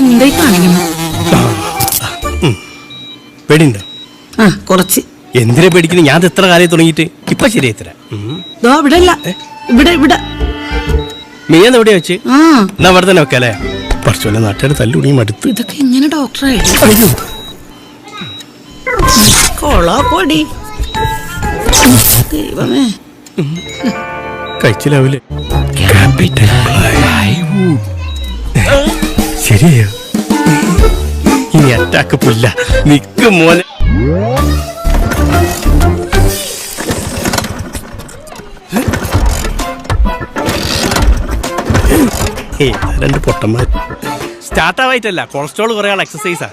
എന്തായി കാണിക്കണം പേടിയുണ്ടോ? ആ കുറച്ച്. എന്തിനാ പേടിക്കുന്നു? ഞാൻ എത്ര കാലം തുടങ്ങിയിട്ട്. ഇപ്പൊ ശരിയായി തരാം ദോ ഇവിടെ അല്ല ഇവിടെ ഇവിടെ. മീനെന്ന് എവിടെയാ വെച്ച്? ആ. എന്നാ അവിടെ തന്നെ വെക്കല്ലേ? പറച്ചോലെ നാട്ടുകാർ തല്ലുണി മടുത്ത്. ഇതൊക്കെ എങ്ങനെ ഡോക്ടറെ? അയ്യോ. കൊളാ പൊടി. ദൈവമേ. ശരിയോ? ഇനി അറ്റാക്ക് പുല്ല. നിക്ക് മോനെ. രണ്ട് പൊട്ടന്മാർ സ്റ്റാർട്ടാവായിട്ടല്ല. കൊളസ്ട്രോൾ കൊളസ്ട്രോൾ ആൾ എക്സസൈസാ